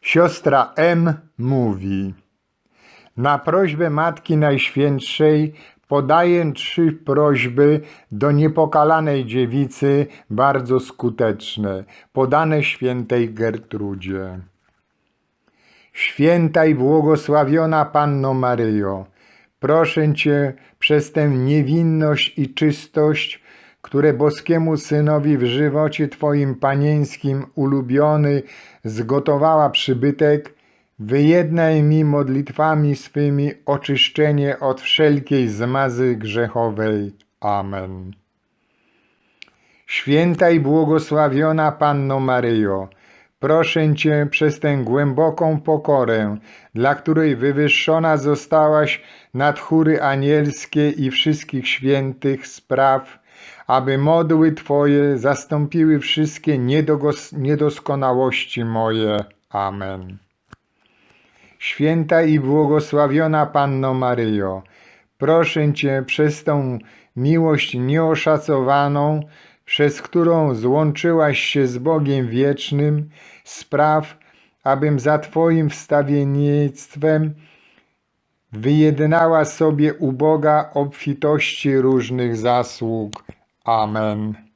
Siostra M mówi: Na prośbę Matki Najświętszej podaję trzy prośby do niepokalanej dziewicy, bardzo skuteczne, podane świętej Gertrudzie. Święta i błogosławiona Panno Maryjo, proszę Cię przez tę niewinność i czystość, które boskiemu Synowi w żywocie Twoim panieńskim ulubiony zgotowała przybytek, wyjednaj mi modlitwami swymi oczyszczenie od wszelkiej zmazy grzechowej. Amen. Święta i błogosławiona Panno Maryjo, proszę Cię przez tę głęboką pokorę, dla której wywyższona zostałaś nad chóry anielskie i wszystkich świętych spraw, aby modły Twoje zastąpiły wszystkie niedoskonałości moje. Amen. Święta i błogosławiona Panno Maryjo, proszę Cię przez tą miłość nieoszacowaną, przez którą złączyłaś się z Bogiem wiecznym, spraw, abym za Twoim wstawiennictwem wyjednała sobie u Boga obfitości różnych zasług. Amen.